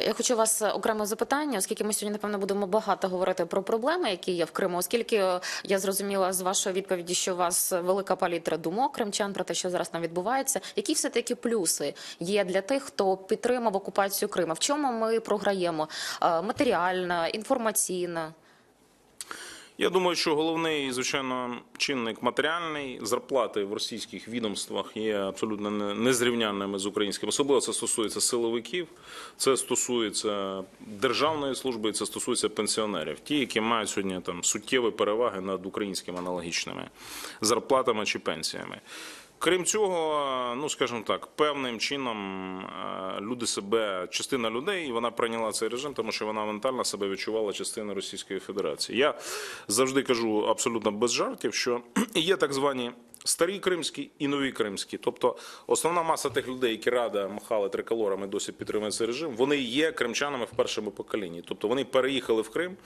Я хочу вас е, окремо запитання, оскільки ми сьогодні напевно будемо багато говорити про проблеми, які є в Криму. Оскільки е, я зрозуміла з вашої відповіді, що у вас велика палітра думок кримчан про те, що зараз там відбувається. Які все таки плюси є для тих, хто підтримав окупацію Криму? В чому ми програємо? матеріально, Матеріальна, інформаційна? Я думаю, що головний, звичайно, чинник матеріальний зарплати в російських відомствах є абсолютно не- незрівнянними з українськими. Особливо це стосується силовиків, це стосується державної служби, це стосується пенсіонерів, ті, які мають сьогодні там суттєві переваги над українськими аналогічними зарплатами чи пенсіями. Крім цього, ну скажімо так, певним чином е, люди себе, частина людей, і вона прийняла цей режим, тому що вона ментально себе відчувала частиною Російської Федерації. Я завжди кажу абсолютно без жартів, що є так звані старі кримські і нові кримські. Тобто основна маса тих людей, які рада махали триколорами, досі підтримують цей режим, вони є кримчанами в першому поколінні. Тобто вони переїхали в Крим,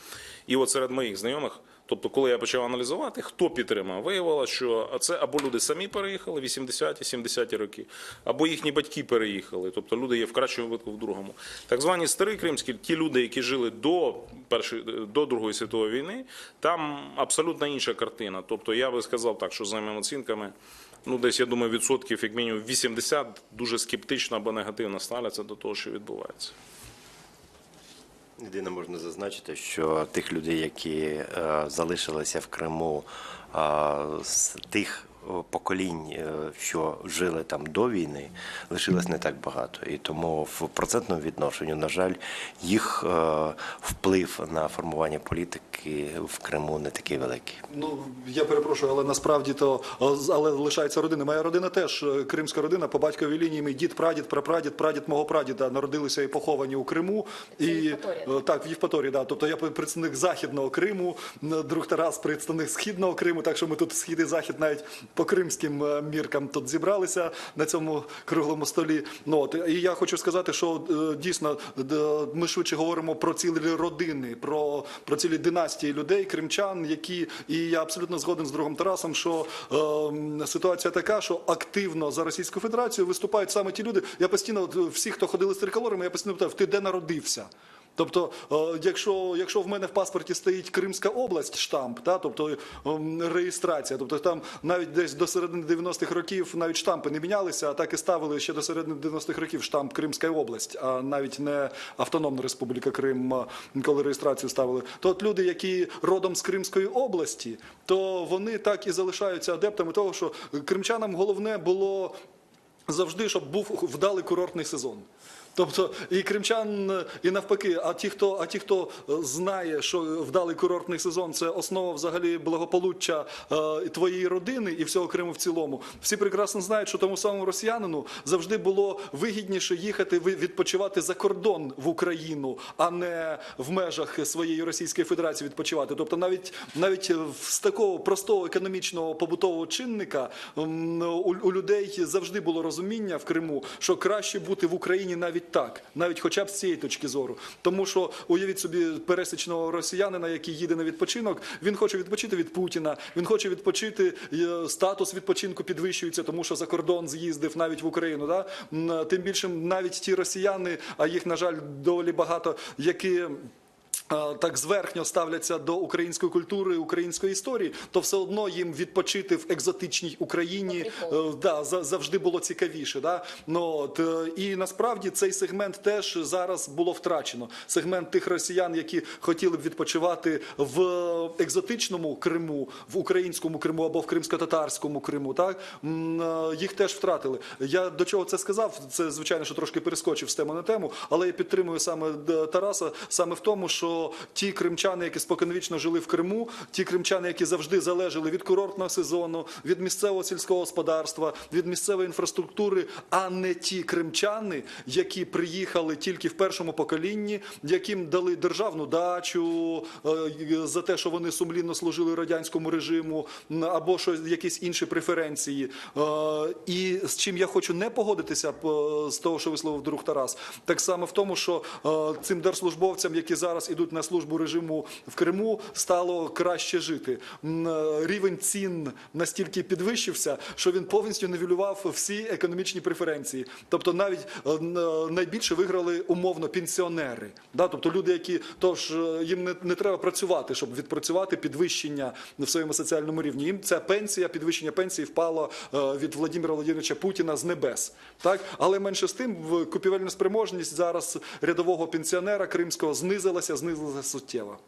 і от серед моїх знайомих. Тобто, коли я почав аналізувати, хто підтримав, виявилося, що це або люди самі переїхали 80-ті, 70-ті роки, або їхні батьки переїхали. Тобто люди є в кращому випадку в другому. Так звані старі кримські, ті люди, які жили до першої до Другої світової війни, там абсолютно інша картина. Тобто я би сказав так, що за моїми оцінками. Ну, десь я думаю, відсотків як мінімум 80 дуже скептично або негативно ставляться до того, що відбувається. Єдине можна зазначити, що тих людей, які е, залишилися в Криму з тих поколінь, е, що жили там до війни, лишилось не так багато. І тому в процентному відношенню, на жаль, їх е, вплив на формування політики в Криму не такий великий. Ну я перепрошую, але насправді то але лишається родина. Моя родина теж е, кримська родина по батьковій лінії. Мій дід, прадід, прапрадід, прадід мого прадіда народилися і поховані у Криму. І Євпаторія. е, так, в Євпаторії, да. Тобто я представник західного Криму, друг Тарас, представник східного Криму. Так що ми тут схід і захід навіть по кримським е, міркам тут зібралися на цьому круглому столі. Ну от і я хочу сказати, що е, дійсно ми швидше говоримо про цілі родини, про, про цілі династії людей, кримчан, які і я абсолютно згоден з другом Тарасом, що е, ситуація така, що активно за Російську Федерацію виступають саме ті люди. Я постійно всі, хто ходили з триколорами, я постійно питав, ти де народився? Тобто, е, якщо, якщо в мене в паспорті стоїть Кримська область, штамп, та, тобто ем, реєстрація, тобто там навіть десь до середини 90-х років навіть штампи не мінялися, а так і ставили ще до середини 90-х років штамп Кримська область, а навіть не Автономна Республіка Крим, коли реєстрацію ставили. То от люди, які родом з Кримської області, то вони так і залишаються адептами того, що кримчанам головне було завжди, щоб був вдалий курортний сезон. Тобто і кримчан, і навпаки, а ті, хто, а ті, хто е, знає, що вдалий курортний сезон це основа взагалі благополуччя е, твоєї родини і всього Криму в цілому. Всі прекрасно знають, що тому самому росіянину завжди було вигідніше їхати відпочивати за кордон в Україну, а не в межах своєї Російської Федерації відпочивати. Тобто, навіть навіть з такого простого економічного побутового чинника у, у людей завжди було розуміння в Криму, що краще бути в Україні навіть так, навіть хоча б з цієї точки зору. Тому що уявіть собі пересічного росіянина, який їде на відпочинок, він хоче відпочити від Путіна, він хоче відпочити, е, статус відпочинку підвищується, тому що за кордон з'їздив навіть в Україну. Да? Тим більше навіть ті росіяни, а їх, на жаль, доволі багато, які. Так зверхньо ставляться до української культури, української історії, то все одно їм відпочити в екзотичній Україні е, да, за- завжди було цікавіше. Да? Ну, от, е, і насправді цей сегмент теж зараз було втрачено. Сегмент тих росіян, які хотіли б відпочивати в екзотичному Криму, в українському Криму або в кримсько-татарському Криму. Так е, їх теж втратили. Я до чого це сказав? Це звичайно, що трошки перескочив з теми на тему, але я підтримую саме Тараса саме в тому, що ті кримчани, які споконвічно жили в Криму, ті кримчани, які завжди залежали від курортного сезону, від місцевого сільського господарства, від місцевої інфраструктури, а не ті кримчани, які приїхали тільки в першому поколінні, яким дали державну дачу е, за те, що вони сумлінно служили радянському режиму, або щось якісь інші преференції. Е, І з чим я хочу не погодитися з того, що висловив друг Тарас, так само в тому, що е, цим держслужбовцям, які зараз ідуть йдуть на службу режиму в Криму, стало краще жити. Е, Рівень цін настільки підвищився, що він повністю нівелював всі економічні преференції. Тобто, навіть е, е, найбільше виграли умовно пенсіонери. Да? Тобто люди, які тож їм не, треба працювати, щоб відпрацювати підвищення в своєму соціальному рівні. Їм ця пенсія, підвищення пенсії впало від Владимира Владимировича Путіна з небес. Так, але менше з тим, купівельна спроможність зараз рядового пенсіонера кримського знизилася, знизилася суттєво.